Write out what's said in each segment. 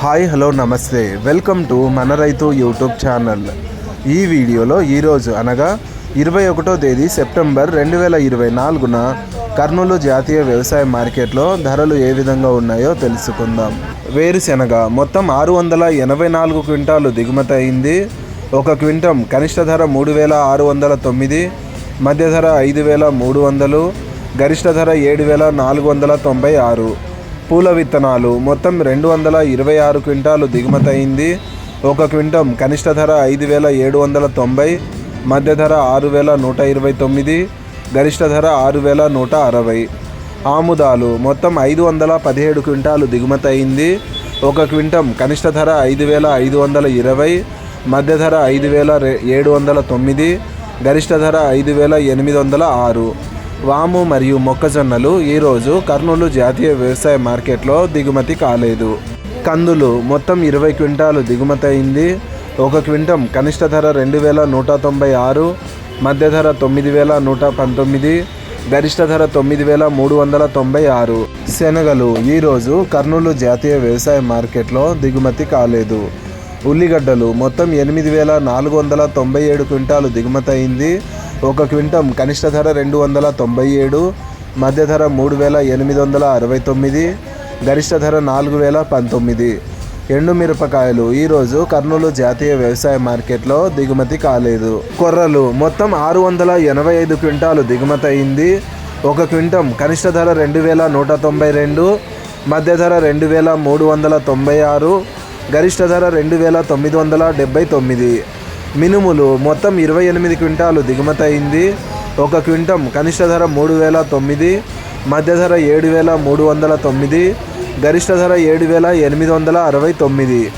Hi hello నమస్తే. Welcome to మన రైతు యూట్యూబ్ ఛానల్. ఈ వీడియోలో ఈరోజు అనగా ఇరవై ఒకటో తేదీ సెప్టెంబర్ రెండు వేల ఇరవై నాలుగున కర్నూలు జాతీయ వ్యవసాయ మార్కెట్లో ధరలు ఏ విధంగా ఉన్నాయో తెలుసుకుందాం. వేరుశెనగ మొత్తం ఆరు వందల ఎనభై నాలుగు క్వింటాలు దిగుమతి అయింది. ఒక క్వింటం కనిష్ట ధర మూడు వేల ఆరు వందల తొమ్మిది మధ్య ధర ఐదు వేల మూడు వందలు గరిష్ట ధర ఏడు వేల నాలుగు వందల తొంభై ఆరు. పూల విత్తనాలు. మొత్తం రెండు వందల ఇరవై ఆరు క్వింటాలు దిగుమతి అయింది. ఒక క్వింటం కనిష్ట ధర ఐదు వేల ఏడు వందల తొంభై మధ్య ధర ఆరు వేల నూట ఇరవై తొమ్మిది గరిష్ట ధర ఆరు వేల నూట అరవై. ఆముదాలు మొత్తం ఐదు వందల పదిహేడు క్వింటాలు దిగుమతి అయింది. ఒక క్వింటం కనిష్ట ధర ఐదు వేల ఐదు వందల ఇరవై మధ్య ధర ఐదు వేల ఏడు వందల తొమ్మిది గరిష్ట ధర ఐదు వేల ఎనిమిది వందల ఆరు. వాము మరియు మొక్కజొన్నలు ఈరోజు కర్నూలు జాతీయ వ్యవసాయ మార్కెట్లో దిగుమతి కాలేదు. కందులు మొత్తం ఇరవై క్వింటాలు దిగుమతి అయింది. ఒక క్వింటం కనిష్ట ధర రెండు వేల నూట తొంభై ఆరు మధ్య ధర తొమ్మిది వేల నూట పంతొమ్మిది గరిష్ట ధర తొమ్మిది వేల మూడు వందల తొంభై ఆరు. శనగలు ఈరోజు కర్నూలు జాతీయ వ్యవసాయ మార్కెట్లో దిగుమతి కాలేదు. ఉల్లిగడ్డలు మొత్తం ఎనిమిది వేల నాలుగు వందల తొంభై ఏడు క్వింటాలు దిగుమతి అయింది. ఒక క్వింటం కనిష్ట ధర రెండు వందల తొంభై ఏడు మధ్య ధర మూడు వేల ఎనిమిది వందల అరవై తొమ్మిది గరిష్ట ధర నాలుగు వేల పంతొమ్మిది. ఎండు మిరపకాయలు. ఈరోజు కర్నూలు జాతీయ వ్యవసాయ మార్కెట్లో దిగుమతి కాలేదు. కొర్రలు. మొత్తం ఆరు వందల ఎనభై ఐదు క్వింటాలు దిగుమతి అయింది. ఒక క్వింటం కనిష్ట ధర రెండు వేల నూట తొంభై రెండు మధ్య ధర రెండు వేల మూడు వందల తొంభై ఆరు గరిష్ట ధర రెండు వేల తొమ్మిది వందల డెబ్బై తొమ్మిది. మినుములు మొత్తం ఇరవై ఎనిమిది క్వింటాలు దిగుమతి అయింది. ఒక క్వింటం కనిష్ట ధర మూడు వేల తొమ్మిది మధ్య ధర ఏడు వేల మూడు వందల తొమ్మిది గరిష్ట ధర ఏడు వేల ఎనిమిది వందల అరవై తొమ్మిది.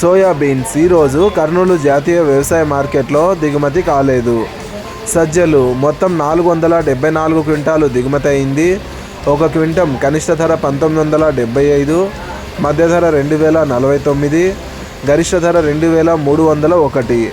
సోయాబీన్స్ ఈరోజు కర్నూలు జాతీయ వ్యవసాయ మార్కెట్లో దిగుమతి కాలేదు. సజ్జలు మొత్తం నాలుగు వందల డెబ్బై నాలుగు క్వింటాలు దిగుమతి అయింది. ఒక క్వింటం కనిష్ట ధర పంతొమ్మిది వందల డెబ్బై ఐదు మధ్య ధర రెండు వేల నలభై తొమ్మిది గరిష్ట ధర రెండు వేల మూడు వందల ఒకటి.